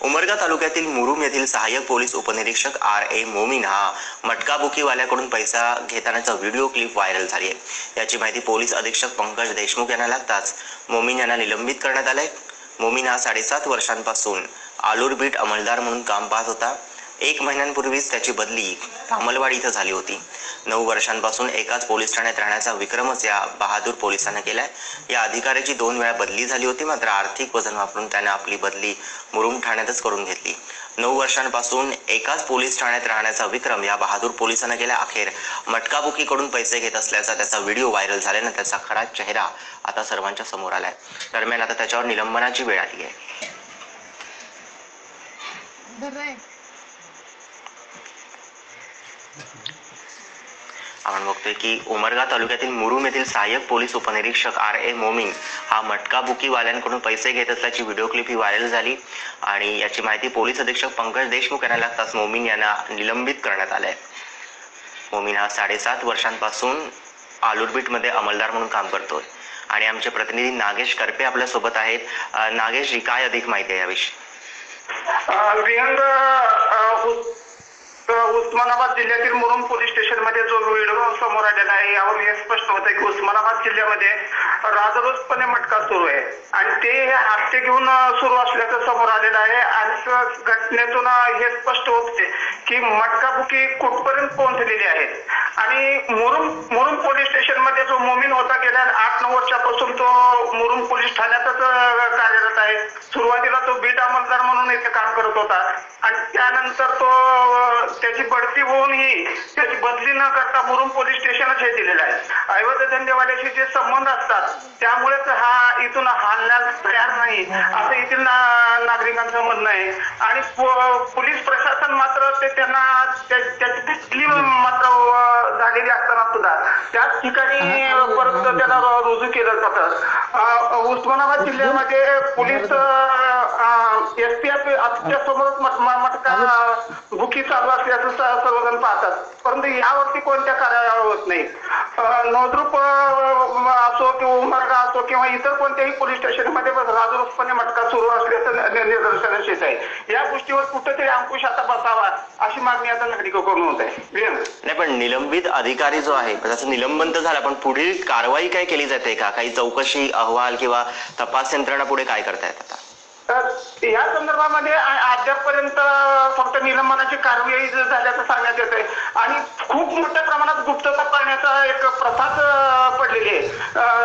उमरगा तालुक्यातील मुरुम येथील सहाय्यक पोलीस उपनिरीक्षक आर ए मोमीन हा मटका बुकीवाल्याकडून पैसा घेतानाचा व्हिडिओ क्लिप व्हायरल झाली आहे. याची माहिती पोलीस अधीक्षक पंकज देशमुख यांना लागताच मोमीन यांना निलंबित करण्यात आलंय. मोमीन हा साडेसात वर्षांपासून आलूर बीट अंमलदार म्हणून काम पाहत होता. एक महिन्यांपूर्वीच त्याची बदली तामलवाडी इथं झाली होती. नऊ वर्षांपासून एकाच पोलीस ठाण्यात राहण्याचा विक्रमच या बहादूर पोलिसांना केलाय. या अधिकाऱ्याची दोन वेळा बदली झाली होती मात्र आर्थिक वजन वापरून त्याने आपली बदली मुरुम ठाण्यातच करून घेतली. नऊ वर्षांपासून एकाच पोलीस ठाण्यात राहण्याचा विक्रम या बहादूर पोलिसांना केला. अखेर मटकाबुकीकडून पैसे घेत असल्याचा त्याचा व्हिडिओ व्हायरल झाल्यानं त्याचा खरा चेहरा आता सर्वांच्या समोर आलाय. दरम्यान आता त्याच्यावर निलंबनाची वेळ आली आहे. आपण बघतोय की उमरगा तालुक्यातील मुरुम येथील सहाय्यक पोलीस उपनिरीक्षक आर ए मोमिंग हा मटका बुकीवाल्यांकडून पैसे घेत असल्याची व्हिडिओ क्लिप ही व्हायरल झाली. आणि याची माहिती पोलीस अधीक्षक पंकज देशमुख यांना लागताच मोमिंग यांना निलंबित करण्यात आलंय. मोमिन हा साडेसात वर्षांपासून आलुरबीटमध्ये अंमलदार म्हणून काम करतोय. आणि आमचे प्रतिनिधी नागेश करपे आपल्यासोबत आहेत. नागेश जी काय अधिक माहिती आहे याविषयी? उस्मानाबाद जिल्ह्यातील मुरुम पोलीस स्टेशनमध्ये जो व्हिडिओ समोर आलेला आहे यावर हे स्पष्ट होत आहे की उस्मानाबाद जिल्ह्यामध्ये राजरोजपणे मटका सुरू आहे. आणि ते हप्ते घेऊन सुरू असल्याचं समोर आलेलं आहे. आणि घटनेतून हे स्पष्ट होते की मटकाबुकी कुठपर्यंत पोहोचलेली आहेत आणि मुरुम मुरुम पोलीस स्टेशनमध्ये जो मोमीन होता गेल्या आठ नऊ वर्षापासून तो मुरुम पोलीस ठाण्यातच कार्यरत आहे. सुरुवातीला तो बीट अंमलदार म्हणून इथे काम करत होता. आणि त्यानंतर तो त्याची बढती होऊनही त्याची बदली न करता मुरुम पोलीस स्टेशनच हे दिलेलं आहे. ऐवज धंदेवाल्याशी जे संबंध असतात त्यामुळेच हा इथून हालण्यास तयार नाही. असं येथील नागरिकांचं म्हणणं आहे. आणि पोलीस प्रशासन मात्र ते त्यांना त्याची मात्र झालेली असताना सुद्धा. त्याच ठिकाणी परत त्याला रुजू केलं जातं. उस्मानाबाद जिल्ह्यामध्ये पोलीस एस पी एफ समोरच मटका बुकी चालू असल्याचं सर्वजण पाहतात. परंतु यावरती कोणत्या कारवाया होत नाही नवद्रुप असो किंवा उमरगा असो किंवा इतर कोणत्याही पोलीस स्टेशनमध्ये राजरोसपणे मटका सुरू असल्याचं निदर्शनाशीच आहे. या गोष्टीवर कुठेतरी अंकुश आता बसावा अशी मागणी आता नागरिकांकडून होत आहे. नाही पण निलंबित अधिकारी जो आहे त्याचं निलंबन तर झालं पण पुढील कारवाई काय केली जाते का? काही चौकशी अहवाल किंवा तपास यंत्रणा पुढे काय करतायत आता? तर या संदर्भामध्ये अद्यापपर्यंत फक्त निलंबनाची कारवाई झाल्याचं सांगण्यात येत आहे आणि खूप मोठ्या प्रमाणात गुप्तता पाळण्याचा एक प्रथाच पडलेली आहे.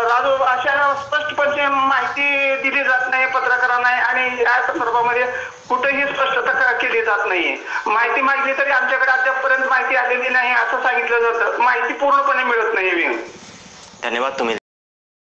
राजू अशा स्पष्टपणे माहिती दिली जात नाही पत्रकारांना आणि या संदर्भामध्ये कुठेही स्पष्टता केली जात नाहीये. माहिती मागली तरी आमच्याकडे अद्यापपर्यंत माहिती आलेली नाही असं सांगितलं जातं. माहिती पूर्णपणे मिळत नाही धन्यवाद तुम्ही.